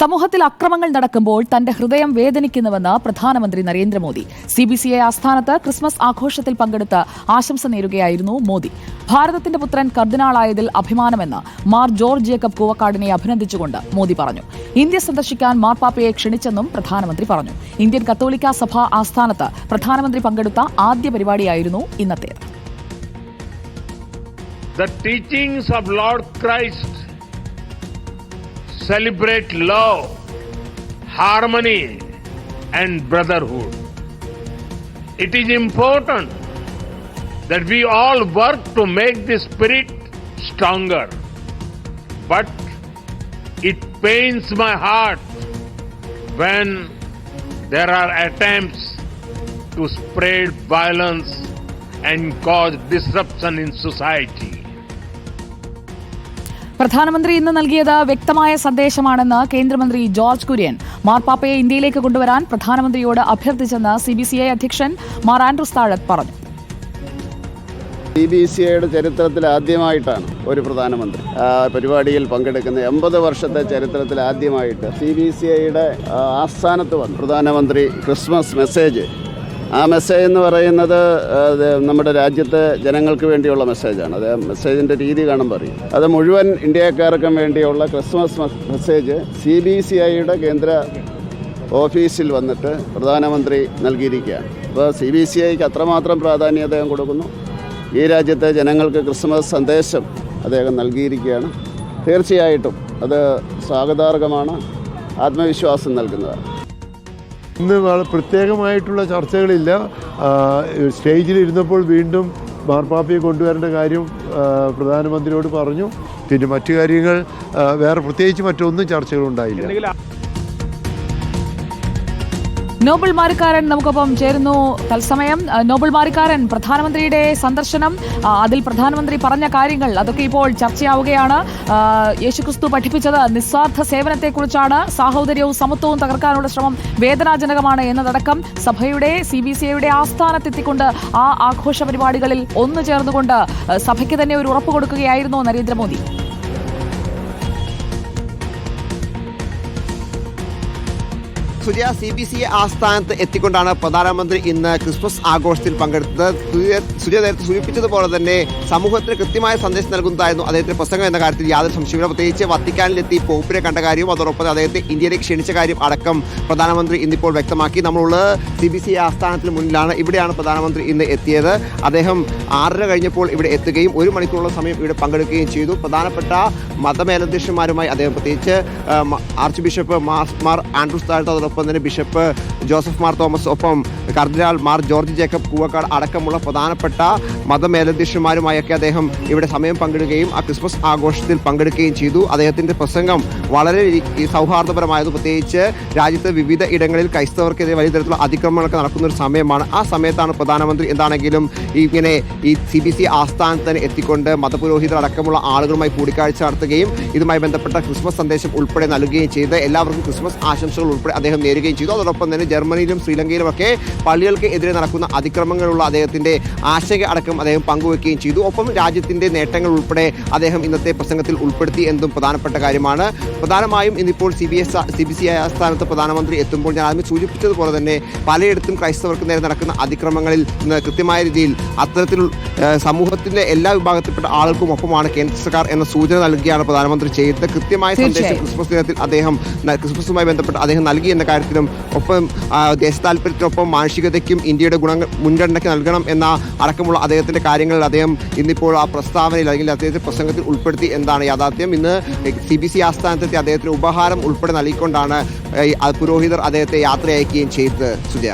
സമൂഹത്തിൽ അക്രമങ്ങൾ നടക്കുമ്പോൾ തന്റെ ഹൃദയം വേദനിക്കുന്നുവെന്ന് പ്രധാനമന്ത്രി Narendra Modi. C B C I ആസ്ഥാനത്ത് ക്രിസ്മസ് ആഘോഷത്തിൽ പങ്കെടുത്ത് ആശംസ നേരുകയായിരുന്നു മോദി. ഭാരതത്തിന്റെ പുത്രൻ കർദിനാളായതിൽ അഭിമാനമെന്ന് മാർ ജോർജ് ജേക്കബ് കൂവക്കാടിനെ അഭിനന്ദിച്ചുകൊണ്ട് മോദി പറഞ്ഞു. ഇന്ത്യ സന്ദർശിക്കാൻ മാർപ്പാപ്പയെ ക്ഷണിച്ചെന്നും പ്രധാനമന്ത്രി പറഞ്ഞു. ഇന്ത്യൻ കത്തോലിക്ക സഭ ആസ്ഥാനത്ത് പ്രധാനമന്ത്രി പങ്കെടുത്ത ആദ്യ പരിപാടിയായിരുന്നു ഇന്നത്തേത്. The teachings of Lord Christ celebrate love, harmony, and brotherhood. It is important that we all work to make the spirit stronger. But it pains my heart when there are attempts to spread violence and cause disruption in society. പ്രധാനമന്ത്രി ഇന്ന് നൽകിയത് വ്യക്തമായ സന്ദേശമാണെന്ന് കേന്ദ്രമന്ത്രി George Kurian. മാർപ്പാപ്പയെ ഇന്ത്യയിലേക്ക് കൊണ്ടുവരാൻ പ്രധാനമന്ത്രിയോട് അഭ്യർത്ഥിച്ചെന്ന് സി ബി സി ഐ അധ്യക്ഷൻ മാർ ആൻഡ്രൂസ് താഴത്ത് പറഞ്ഞു. സി ബി സി ഐയുടെ ചരിത്രത്തിൽ ആദ്യമായിട്ടാണ് ഒരു പ്രധാനമന്ത്രി. പരിപാടിയിൽ പങ്കെടുക്കുന്ന എൺപത് വർഷത്തെ ചരിത്രത്തിൽ ആദ്യമായിട്ട് സി ബി സി ഐയുടെ ആസ്ഥാനത്ത് വന്ന് പ്രധാനമന്ത്രി ക്രിസ്മസ് മെസ്സേജ് ആ മെസ്സേജ് എന്ന് പറയുന്നത് നമ്മുടെ രാജ്യത്തെ ജനങ്ങൾക്ക് വേണ്ടിയുള്ള മെസ്സേജാണ് അത് മെസ്സേജിന്റെ രീതി കാണുമ്പോൾ പറയും അത് മുഴുവൻ ഇന്ത്യക്കാർക്കും വേണ്ടിയുള്ള Christmas message C B C ഐയുടെ കേന്ദ്ര ഓഫീസിൽ വന്നിട്ട് പ്രധാനമന്ത്രി നൽകിയിരിക്കുകയാണ്. അപ്പോൾ സി ബി സി ഐക്ക് അത്രമാത്രം പ്രാധാന്യം അദ്ദേഹം കൊടുക്കുന്നു. ഈ രാജ്യത്തെ ജനങ്ങൾക്ക് ക്രിസ്മസ് സന്ദേശം അദ്ദേഹം നൽകിയിരിക്കുകയാണ്. തീർച്ചയായിട്ടും അത് സ്വാഗതാർഹമാണ്. ആത്മവിശ്വാസം നൽകുന്നതാണ്. ഇന്ന് പ്രത്യേകമായിട്ടുള്ള ചർച്ചകളില്ല. സ്റ്റേജിൽ ഇരുന്നപ്പോൾ വീണ്ടും മാർപ്പാപ്പയെ കൊണ്ടുവരേണ്ട കാര്യം പ്രധാനമന്ത്രിയോട് പറഞ്ഞു. പിന്നെ മറ്റു കാര്യങ്ങൾ വേറെ പ്രത്യേകിച്ച് മറ്റൊന്നും ചർച്ചകളുണ്ടായില്ല. നോബൽ മാരിക്കാരൻ നമുക്കൊപ്പം ചേരുന്നു. തത്സമയം നോബൽ മാരിക്കാരൻ പ്രധാനമന്ത്രിയുടെ സന്ദർശനം അതിൽ പ്രധാനമന്ത്രി പറഞ്ഞ കാര്യങ്ങൾ അതൊക്കെ ഇപ്പോൾ ചർച്ചയാവുകയാണ്. യേശുക്രിസ്തു പഠിപ്പിച്ചത് നിസ്വാർത്ഥ സേവനത്തെക്കുറിച്ചാണ്. സാഹോദര്യവും സമത്വവും തകർക്കാനുള്ള ശ്രമം വേദനാജനകമാണ് എന്നതടക്കം സഭയുടെ സി ബി സി ഐയുടെ ആസ്ഥാനത്തെത്തിക്കൊണ്ട് ആ ആഘോഷ പരിപാടികളിൽ ഒന്നു ചേർന്നുകൊണ്ട് സഭയ്ക്ക് തന്നെ ഒരു ഉറപ്പ് കൊടുക്കുകയായിരുന്നു നരേന്ദ്രമോദി. സുജയ സി ബി സി ആസ്ഥാനത്ത് എത്തിക്കൊണ്ടാണ് പ്രധാനമന്ത്രി ഇന്ന് ക്രിസ്മസ് ആഘോഷത്തിൽ പങ്കെടുത്തത്. സുജയ- നേരത്തെ സൂചിപ്പിച്ചതുപോലെ തന്നെ സമൂഹത്തിന് കൃത്യമായ സന്ദേശം നൽകുന്നതായിരുന്നു അദ്ദേഹത്തിന്റെ പ്രസംഗം എന്ന കാര്യത്തിൽ യാതൊരു സംശയമില്ല പ്രത്യേകിച്ച് വത്തിക്കാനിലെത്തി പോപ്പിനെ കണ്ട കാര്യവും അതോടൊപ്പം അദ്ദേഹത്തെ ഇന്ത്യയിലേക്ക് ക്ഷണിച്ച കാര്യം അടക്കം പ്രധാനമന്ത്രി ഇന്നിപ്പോൾ വ്യക്തമാക്കി. നമ്മളുള്ളത് സി ബി സി ആസ്ഥാനത്തിന് മുന്നിലാണ്. ഇവിടെയാണ് പ്രധാനമന്ത്രി ഇന്ന് എത്തിയത്. അദ്ദേഹം ആറര കഴിഞ്ഞപ്പോൾ ഇവിടെ എത്തുകയും ഒരു മണിക്കൂറുള്ള സമയം ഇവിടെ പങ്കെടുക്കുകയും ചെയ്തു. പ്രധാനപ്പെട്ട മതമേലധ്യക്ഷന്മാരുമായി അദ്ദേഹം പ്രത്യേകിച്ച് arch bishop Mar Andrews Thazhath തന്നെ ബിഷപ്പ് ജോസഫ് മാർ തോമസ് ഒപ്പം കർദിനാൾ മാർ ജോർജ് ജേക്കബ് കൂവക്കാട് അടക്കമുള്ള പ്രധാനപ്പെട്ട മതമേലധ്യക്ഷന്മാരുമായൊക്കെ അദ്ദേഹം ഇവിടെ സമയം പങ്കിടുകയും ആ ക്രിസ്മസ് ആഘോഷത്തിൽ പങ്കെടുക്കുകയും ചെയ്തു. അദ്ദേഹത്തിന്റെ പ്രസംഗം വളരെ സൗഹാർദ്ദപരമായത് പ്രത്യേകിച്ച് രാജ്യത്ത് വിവിധ ഇടങ്ങളിൽ ക്രൈസ്തവർക്കെതിരെ വലിയ തരത്തിലുള്ള അതിക്രമങ്ങളൊക്കെ നടക്കുന്ന ഒരു സമയമാണ്. ആ സമയത്താണ് പ്രധാനമന്ത്രി എന്താണെങ്കിലും ഇങ്ങനെ ഈ സി ബി സി ആസ്ഥാനത്ത് തന്നെ എത്തിക്കൊണ്ട് മതപുരോഹിതർ അടക്കമുള്ള ആളുകളുമായി കൂടിക്കാഴ്ച നടത്തുകയും ഇതുമായി ബന്ധപ്പെട്ട ക്രിസ്മസ് സന്ദേശം ഉൾപ്പെടെ നൽകുകയും ചെയ്ത്. എല്ലാവർക്കും ക്രിസ്മസ് ആശംസകൾ ഉൾപ്പെടെ അദ്ദേഹം നേരുകയും ചെയ്തു. അതോടൊപ്പം തന്നെ ജർമ്മനിയിലും ശ്രീലങ്കയിലുമൊക്കെ പള്ളികൾക്ക് എതിരെ നടക്കുന്ന അതിക്രമങ്ങളുള്ള അദ്ദേഹത്തിന്റെ ആശങ്ക അടക്കം അദ്ദേഹം പങ്കുവെക്കുകയും ചെയ്തു. ഒപ്പം രാജ്യത്തിന്റെ നേട്ടങ്ങൾ ഉൾപ്പെടെ അദ്ദേഹം ഇന്നത്തെ പ്രസംഗത്തിൽ ഉൾപ്പെടുത്തി എന്നതും പ്രധാനപ്പെട്ട കാര്യമാണ്. പ്രധാനമായും ഇന്നിപ്പോൾ C B S C B C ആസ്ഥാനത്ത് പ്രധാനമന്ത്രി എത്തുമ്പോൾ ഞാൻ ആദ്യം സൂചിപ്പിച്ചതുപോലെ തന്നെ പലയിടത്തും ക്രൈസ്തവർക്ക് നേരെ നടക്കുന്ന അതിക്രമങ്ങളിൽ നിന്ന് കൃത്യമായ രീതിയിൽ അത്തരത്തിൽ സമൂഹത്തിന്റെ സമൂഹത്തിന്റെ എല്ലാ വിഭാഗത്തിൽപ്പെട്ട ആൾക്കും ഒപ്പമാണ് കേന്ദ്ര സർക്കാർ എന്ന സൂചന നൽകിയാണ് പ്രധാനമന്ത്രി ചെയ്തത്. കൃത്യമായ സന്ദേശം ക്രിസ്മസ് ദിനത്തിൽ അദ്ദേഹം ക്രിസ്മസുമായി ബന്ധപ്പെട്ട് അദ്ദേഹം നൽകി എന്ന കാര്യത്തിലും ഒപ്പം ആ, ദേശ താല്പര്യത്തിനൊപ്പം മാനുഷികതയ്ക്കും ഇന്ത്യയുടെ ഗുണങ്ങൾ മുൻഗണനയ്ക്ക് നൽകണം എന്ന അടക്കമുള്ള അദ്ദേഹത്തിന്റെ കാര്യങ്ങളിൽ അദ്ദേഹം ഇന്നിപ്പോൾ ആ പ്രസ്താവനയിൽ അല്ലെങ്കിൽ അദ്ദേഹത്തിന്റെ പ്രസംഗത്തിൽ ഉൾപ്പെടുത്തി എന്താണ് യാഥാർത്ഥ്യം. ഇന്ന് സി ബി സി ആസ്ഥാനത്തെത്തി അദ്ദേഹത്തിന് ഉപഹാരം ഉൾപ്പെടെ നൽകിക്കൊണ്ടാണ് പുരോഹിതർ അദ്ദേഹത്തെ യാത്ര അയക്കുകയും ചെയ്തത്. സുജയ.